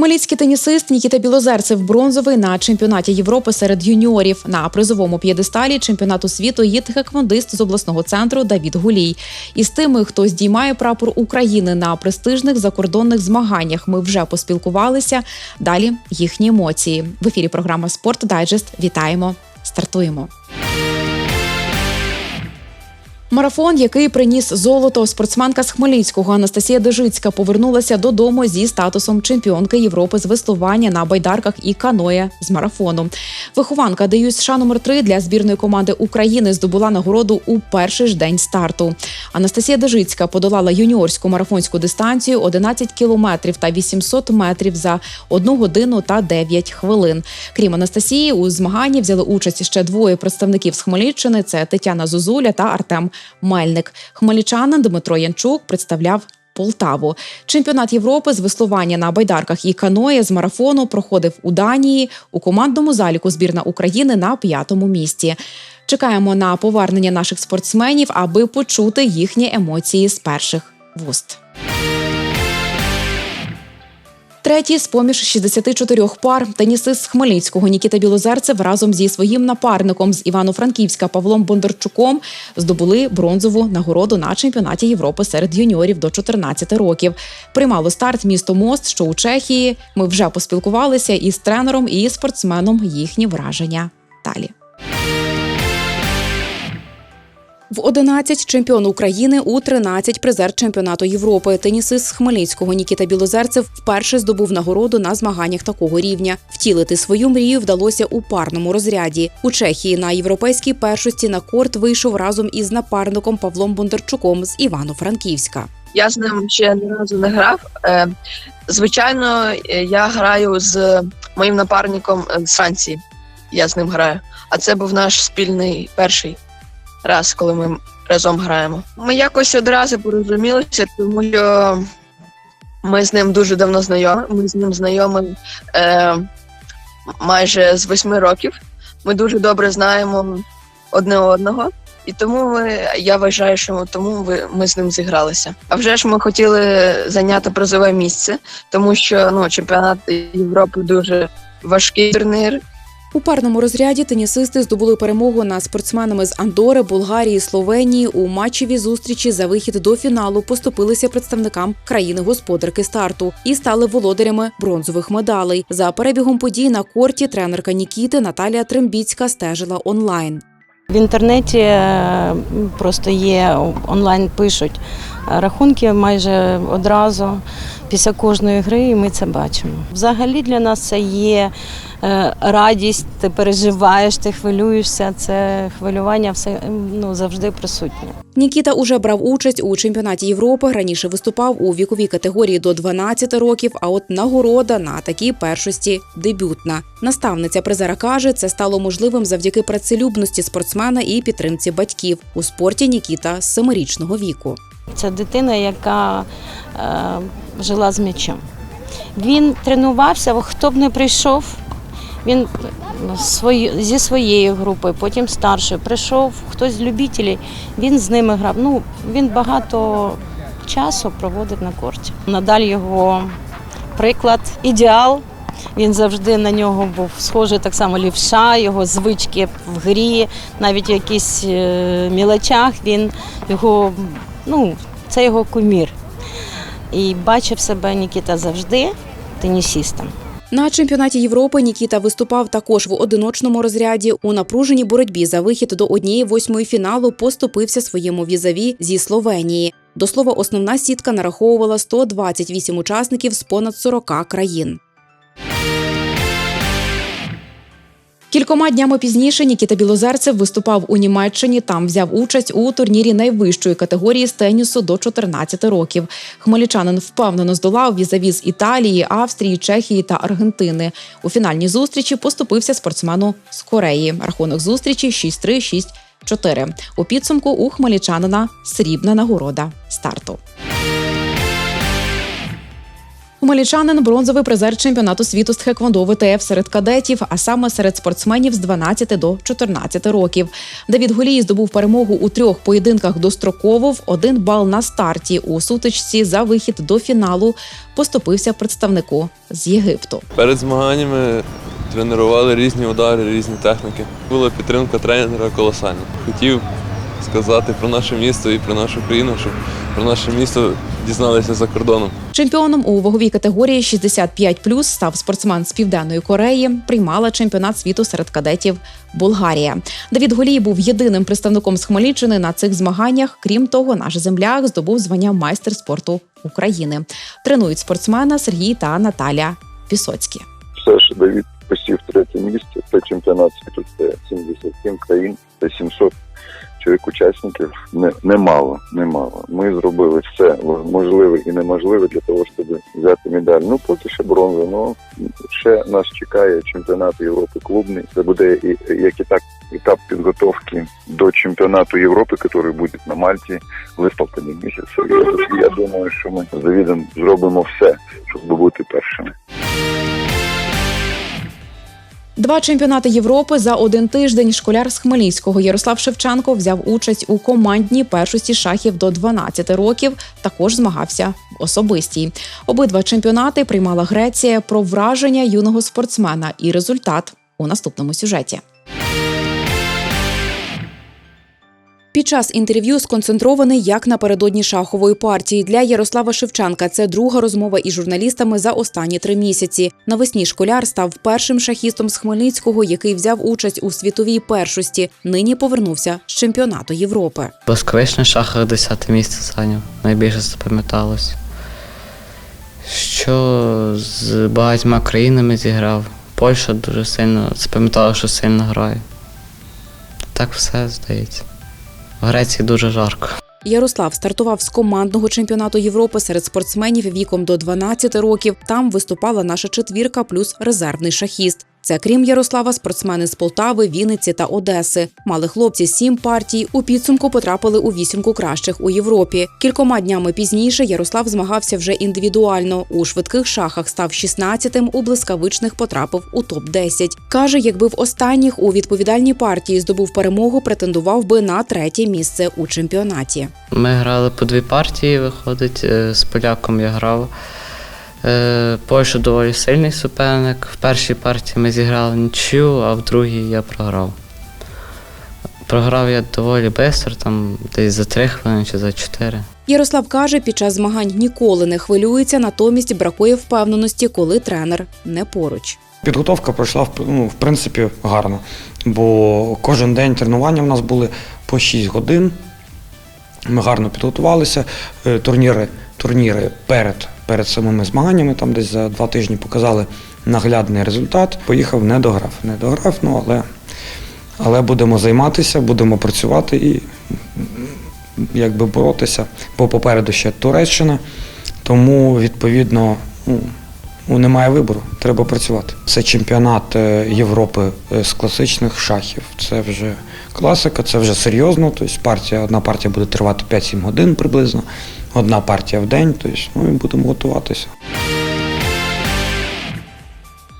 Хмельницький тенісист Нікіта Білозерцев бронзовий на чемпіонаті Європи серед юніорів. На призовому п'єдесталі чемпіонату світу є тхеквондист з обласного центру Давід Гулій. І з тими, хто здіймає прапор України на престижних закордонних змаганнях, ми вже поспілкувалися. Далі їхні емоції. В ефірі програма Спорт Дайджест. Вітаємо! Стартуємо. Марафон, який приніс золото, спортсменка з Хмельницького Анастасія Дежицька повернулася додому зі статусом чемпіонки Європи з веслування на байдарках і каноє з марафону. Вихованка ДЮСШ США номер 3 для збірної команди України здобула нагороду у перший ж день старту. Анастасія Дежицька подолала юніорську марафонську дистанцію 11 кілометрів та 800 метрів за 1 годину та 9 хвилин. Крім Анастасії, у змаганні взяли участь ще двоє представників з Хмельниччини: це Тетяна Зозуля та Артем Мельник. Хмельничанин Дмитро Янчук представляв. Полтаву чемпіонат Європи з веслування на байдарках і каноє з марафону проходив у Данії у командному заліку збірна України на п'ятому місці. Чекаємо на повернення наших спортсменів, аби почути їхні емоції з перших вуст. Третій з поміж 64 пар тенісист з Хмельницького Нікіта Білозерцев разом зі своїм напарником з Івано-Франківська Павлом Бондарчуком здобули бронзову нагороду на чемпіонаті Європи серед юніорів до 14 років. Приймало старт місто Мост, що у Чехії. Ми вже поспілкувалися із тренером і спортсменом. Їхні враження далі. В 11 чемпіон України у 13 призер чемпіонату Європи. Тенісист з Хмельницького Нікіта Білозерцев вперше здобув нагороду на змаганнях такого рівня. Втілити свою мрію вдалося у парному розряді. У Чехії на європейській першості на корт вийшов разом із напарником Павлом Бондарчуком з Івано-Франківська. Я з ним ще ні разу не грав. Е, Звичайно, е, я граю з моїм напарником е, з Франції. Я з ним граю. А це був наш спільний перший раз, коли ми разом граємо. Ми якось одразу порозумілися, тому що ми з ним дуже давно знайомі. Ми з ним знайомі е, майже з восьми років. Ми дуже добре знаємо одне одного. І тому ми, я вважаю, що тому ви, ми з ним зігралися. А вже ж ми хотіли зайняти призове місце, тому що ну, чемпіонат Європи дуже важкий турнір. У парному розряді тенісисти здобули перемогу над спортсменами з Андори, Болгарії, Словенії. У матчевій зустрічі за вихід до фіналу поступилися представникам країни-господарки старту і стали володарями бронзових медалей. За перебігом подій на корті тренерка Нікіти Наталія Трембіцька стежила онлайн. В інтернеті е, просто є онлайн пишуть рахунки майже одразу після кожної гри, і ми це бачимо. Взагалі для нас це є е, радість, ти переживаєш, ти хвилюєшся. Це хвилювання все ну, завжди присутнє. Нікіта уже брав участь у чемпіонаті Європи. Раніше виступав у віковій категорії до 12 років. А от нагорода на такій першості дебютна. Наставниця призера каже, це стало можливим завдяки працелюбності спортсмена і підтримці батьків у спорті Нікіта з семирічного віку. Це дитина, яка е, жила з м'ячем. Він тренувався, хто б не прийшов, він свої, зі своєї групи, потім старший, прийшов хтось з любителів, він з ними грав. Ну, Він багато часу проводив на корті. Надаль його приклад, ідеал. Він завжди на нього був схожий так само лівша, його звички в грі, навіть в якихось е, мілочах він його, ну, це його кумір. І бачив себе Нікіта завжди тенісістом. На чемпіонаті Європи Нікіта виступав також в одиночному розряді. У напруженій боротьбі за вихід до однієї восьмої фіналу поступився своєму візаві зі Словенії. До слова, основна сітка нараховувала 128 учасників з понад 40 країн. Кількома днями пізніше Нікіта Білозерцев виступав у Німеччині. Там взяв участь у турнірі найвищої категорії з тенісу до 14 років. Хмельничанин впевнено здолав візавіз Італії, Австрії, Чехії та Аргентини. У фінальній зустрічі поступився спортсмену з Кореї. Рахунок зустрічі 6-3, 6-4. У підсумку у хмельничанина срібна нагорода старту. Хмельничанин бронзовий призер чемпіонату світу з тхеквондо ВТФ серед кадетів, а саме серед спортсменів з 12 до 14 років. Давід Голій здобув перемогу у трьох поєдинках достроково в один бал на старті. У сутичці за вихід до фіналу поступився представнику з Єгипту. Перед змаганнями тренували різні удари, різні техніки. Була підтримка тренера колосальна. Хотів сказати про наше місто і про нашу країну, щоб про наше місто дізналися за кордоном. Чемпіоном у ваговій категорії 65+, став спортсмен з Південної Кореї. Приймала чемпіонат світу серед кадетів Болгарія. Давід Голій був єдиним представником з Хмельниччини на цих змаганнях. Крім того, наш земляк здобув звання майстер спорту України. Тренують спортсмена Сергій та Наталя Пісоцькі. все ж Давід посів третє місце. Це чемпіонат світу, це 77 країн, це 700 чоловік учасників. Не, немало, немало. Ми зробили все можливе і неможливе для того, щоб взяти медаль. Ну, поки ще бронза, ну ще нас чекає чемпіонат Європи клубний. Це буде і як і так етап підготовки до чемпіонату Європи, який буде на Мальті в листопаді місяці. Я, думаю, що ми з Давідом зробимо все, щоб бути першими. Два чемпіонати Європи за один тиждень. Школяр з Хмельницького Ярослав Шевченко взяв участь у командній першості шахів до 12 років. Також змагався в особистій. Обидва чемпіонати приймала Греція про враження юного спортсмена і результат у наступному сюжеті. Під час інтерв'ю сконцентрований як напередодні шахової партії для Ярослава Шевченка. Це друга розмова із журналістами за останні три місяці. Навесні школяр став першим шахістом з Хмельницького, який взяв участь у світовій першості. Нині повернувся з чемпіонату Європи. Блискавичний шахах 10 місце зайняв, найбільше запам'яталось. Що з багатьма країнами зіграв. Польща дуже сильно запам'ятала, що сильно грає. Так все здається. В Греції дуже жарко. Ярослав стартував з командного чемпіонату Європи серед спортсменів віком до 12 років. Там виступала наша четвірка плюс резервний шахіст. Це крім Ярослава, спортсмени з Полтави, Вінниці та Одеси. Мали хлопці сім партій. У підсумку потрапили у вісімку кращих у Європі. Кількома днями пізніше Ярослав змагався вже індивідуально. У швидких шахах став 16-тим, у блискавичних потрапив у топ 10 Каже, якби в останніх у відповідальній партії здобув перемогу, претендував би на третє місце у чемпіонаті. Ми грали по дві партії, виходить, е, з поляком я грав. Е, Польща доволі сильний суперник. В першій партії ми зіграли нічю, а в другій я програв. Програв я доволі швидко, там десь за три хвилини чи за чотири. Ярослав каже, під час змагань ніколи не хвилюється, натомість бракує впевненості, коли тренер не поруч. Підготовка пройшла в- ну, в принципі гарно, бо кожен день тренування в нас були по 6 годин. Ми гарно підготувалися. Е, Турніри, турніри перед, перед самими змаганнями, там десь за два тижні показали наглядний результат. Поїхав, не дограв. Не дограв, ну але, але будемо займатися, будемо працювати і якби боротися. Бо попереду ще Туреччина, тому відповідно. ну, Ну, немає вибору, треба працювати. Це чемпіонат е, Європи е, з класичних шахів. Це вже класика, це вже серйозно. Тобто партія, одна партія буде тривати 5-7 годин приблизно, одна партія в день. Тобто, ну, і будемо готуватися.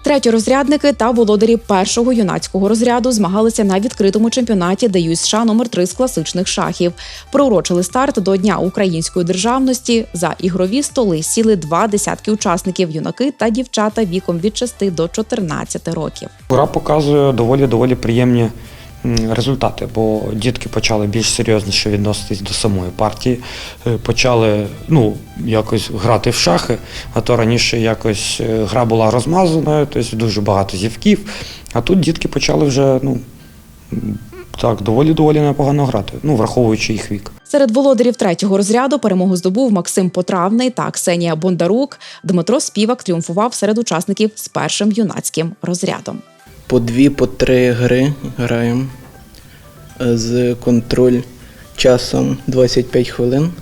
Третьорозрядники та володарі першого юнацького розряду змагалися на відкритому чемпіонаті ДЮСШ США номер 3 з класичних шахів. Проурочили старт до Дня української державності. За ігрові столи сіли два десятки учасників юнаки та дівчата віком від 6 до 14 років. Гра показує доволі доволі приємні результати, бо дітки почали більш серйозніше відноситись до самої партії, е, почали ну, якось грати в шахи, а то раніше якось е, гра була розмазаною, тобто дуже багато зівків, а тут дітки почали вже ну, так, доволі-доволі непогано грати, ну, враховуючи їх вік. Серед володарів третього розряду перемогу здобув Максим Потравний та Ксенія Бондарук. Дмитро Співак тріумфував серед учасників з першим юнацьким розрядом. По дві, по три гри граємо е, з контроль часом 25 хвилин.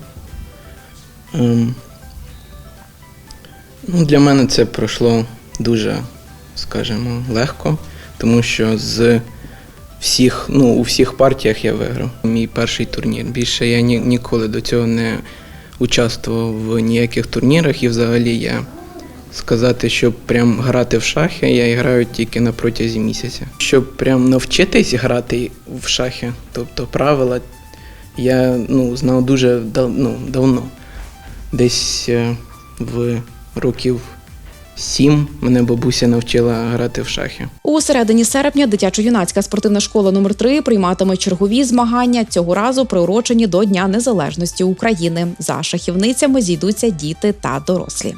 Ем, Ну, для мене це пройшло дуже, скажімо, легко, тому що з всіх, ну, у всіх партіях я виграв. Мій перший турнір. Більше я ні, ніколи до цього не участвував в ніяких турнірах і взагалі я сказати, щоб прям грати в шахи, я граю тільки на протязі місяця. Щоб прям навчитись грати в шахи, тобто правила, я ну, знав дуже дав, ну, давно. Десь е, в років сім мене бабуся навчила грати в шахи. У середині серпня дитячо-юнацька спортивна школа номер 3 прийматиме чергові змагання цього разу приурочені до Дня Незалежності України. За шахівницями зійдуться діти та дорослі.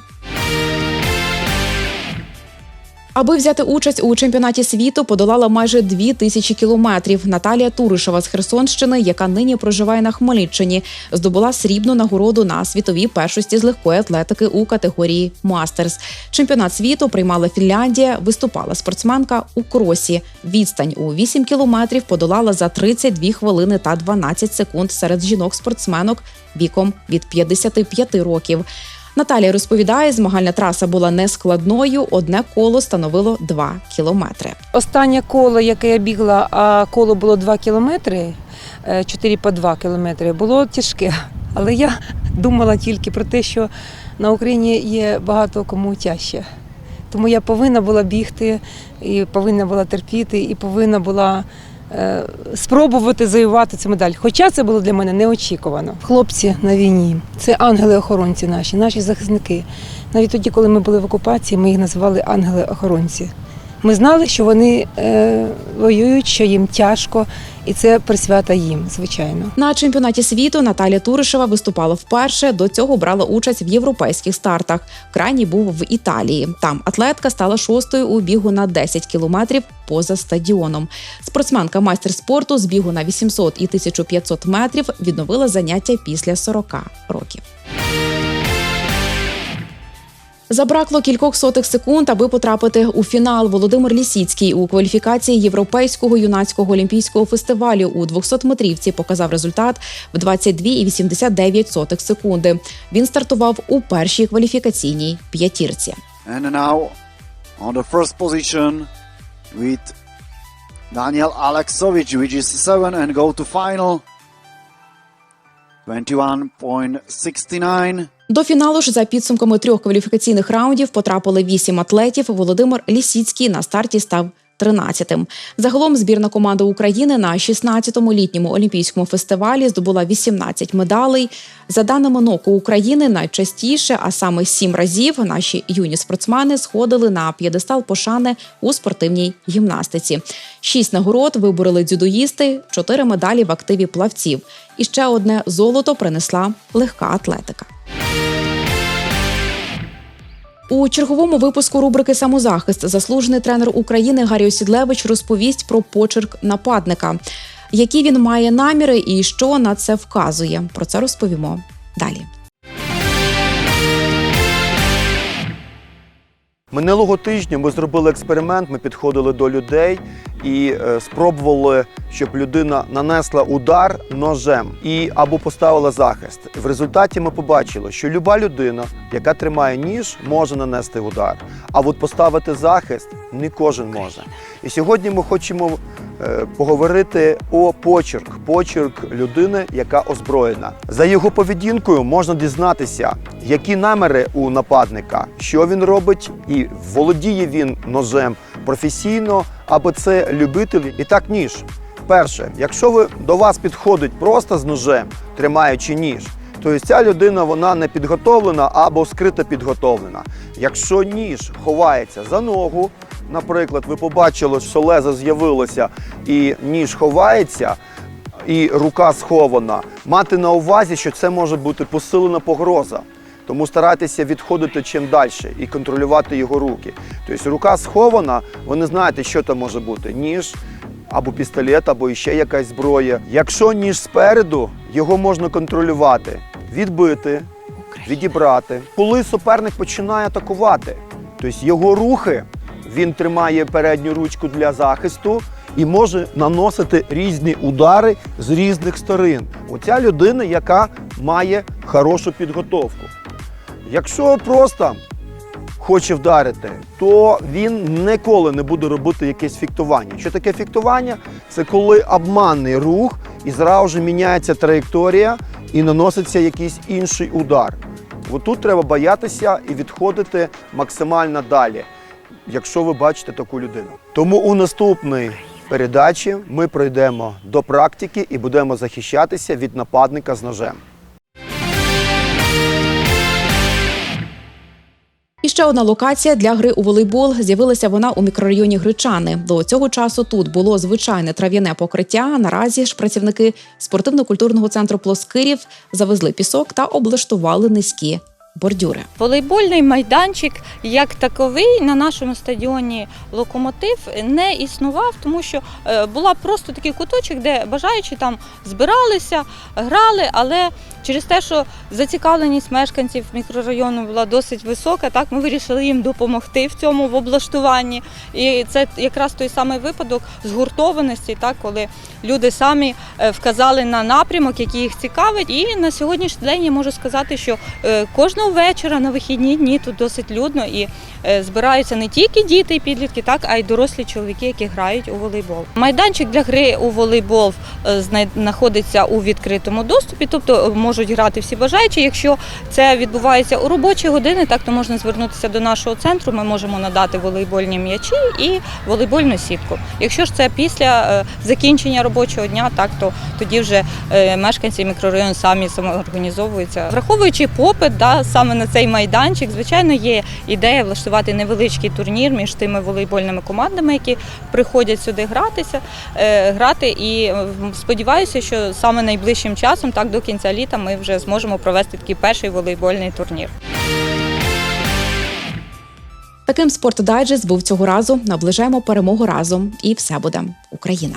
Аби взяти участь у чемпіонаті світу, подолала майже дві тисячі кілометрів. Наталія Туришева з Херсонщини, яка нині проживає на Хмельниччині, здобула срібну нагороду на світовій першості з легкої атлетики у категорії Мастерс. Чемпіонат світу приймала Фінляндія. Виступала спортсменка у кросі. Відстань у 8 кілометрів подолала за 32 хвилини та 12 секунд серед жінок-спортсменок віком від 55 років. Наталія розповідає, змагальна траса була нескладною. Одне коло становило 2 кілометри. Останнє коло, яке я бігла, а коло було 2 кілометри, е, 4 по 2 кілометри, було тяжке. Але я думала тільки про те, що на Україні є багато кому тяжче. Тому я повинна була бігти, і повинна була терпіти, і повинна була е, спробувати завоювати цю медаль. Хоча це було для мене неочікувано. Хлопці на війні це ангели-охоронці наші, наші захисники. Навіть тоді, коли ми були в окупації, ми їх називали ангели-охоронці. Ми знали, що вони е, воюють, що їм тяжко, і це присвята їм, звичайно. На чемпіонаті світу Наталія Туришева виступала вперше. До цього брала участь в європейських стартах. Крайній був в Італії. Там атлетка стала шостою у бігу на 10 кілометрів поза стадіоном. Спортсменка майстер спорту з бігу на 800 і 1500 метрів відновила заняття після 40 років. Забракло кількох сотих секунд, аби потрапити у фінал. Володимир Лісіцький у кваліфікації Європейського юнацького олімпійського фестивалю у 200-метрівці показав результат в 22,89 секунди. Він стартував у першій кваліфікаційній п'ятірці. And now on the first position with Daniel Aleksovic, which is seven and go to final. 21.69. До фіналу ж за підсумками трьох кваліфікаційних раундів потрапили вісім атлетів. Володимир Лісіцький на старті став 13-тим. Загалом збірна команда України на 16-му літньому олімпійському фестивалі здобула 18 медалей. За даними НОКу України, найчастіше, а саме сім разів, наші юні спортсмени сходили на п'єдестал пошани у спортивній гімнастиці. Шість нагород вибороли дзюдоїсти, чотири медалі в активі плавців. І ще одне золото принесла легка атлетика. У черговому випуску рубрики Самозахист заслужений тренер України Гаррі Осідлевич розповість про почерк нападника, які він має наміри і що на це вказує. Про це розповімо далі. Минулого тижня ми зробили експеримент. Ми підходили до людей і е, спробували, щоб людина нанесла удар ножем і або поставила захист. В результаті ми побачили, що люба людина, яка тримає ніж, може нанести удар. А от поставити захист не кожен може. І сьогодні ми хочемо е, поговорити о почерк, почерк людини, яка озброєна. За його поведінкою можна дізнатися, які наміри у нападника, що він робить, і володіє він ножем професійно, або це любитель. І так ніж. Перше, якщо ви до вас підходить просто з ножем, тримаючи ніж, то ця людина вона не підготовлена або скрито підготовлена. Якщо ніж ховається за ногу, наприклад, ви побачили, що лезо з'явилося і ніж ховається, і рука схована, мати на увазі, що це може бути посилена погроза. Тому старайтеся відходити чим далі і контролювати його руки. Тобто рука схована, ви не знаєте, що там може бути: ніж або пістолет, або ще якась зброя. Якщо ніж спереду, його можна контролювати, відбити, відібрати. Коли суперник починає атакувати, тобто його рухи, він тримає передню ручку для захисту і може наносити різні удари з різних сторон. Оця людина, яка має хорошу підготовку. Якщо просто хоче вдарити, то він ніколи не буде робити якесь фіктування. Що таке фіктування? Це коли обманний рух і зразу ж міняється траєкторія і наноситься якийсь інший удар. От тут треба боятися і відходити максимально далі, якщо ви бачите таку людину. Тому у наступній передачі ми пройдемо до практики і будемо захищатися від нападника з ножем. І ще одна локація для гри у волейбол. З'явилася вона у мікрорайоні Гречани. До цього часу тут було звичайне трав'яне покриття. Наразі ж працівники спортивно-культурного центру Плоскирів завезли пісок та облаштували низькі бордюри. Волейбольний майданчик як таковий на нашому стадіоні Локомотив не існував, тому що е, була просто такий куточок, де бажаючі там збиралися, грали, але через те, що зацікавленість мешканців мікрорайону була досить висока, так ми вирішили їм допомогти в цьому в облаштуванні. І це якраз той самий випадок згуртованості, так коли люди самі е, вказали на напрямок, який їх цікавить. І на сьогоднішній день я можу сказати, що е, кожного вечора на вихідні дні тут досить людно і е, збираються не тільки діти і підлітки, так а й дорослі чоловіки, які грають у волейбол. Майданчик для гри у волейбол знаходиться у відкритому доступі, тобто можуть грати всі бажаючі. Якщо це відбувається у робочі години, так то можна звернутися до нашого центру. Ми можемо надати волейбольні м'ячі і волейбольну сітку. Якщо ж це після е, закінчення робочого дня, так то тоді вже е, мешканці мікрорайону самі самоорганізовуються. Враховуючи попит, да, саме на цей майданчик, звичайно, є ідея влаштувати невеличкий турнір між тими волейбольними командами, які приходять сюди гратися, е, грати. І сподіваюся, що саме найближчим часом, так до кінця літа, ми вже зможемо провести такий перший волейбольний турнір. Таким спортдайджест був цього разу. Наближаємо перемогу разом, і все буде Україна.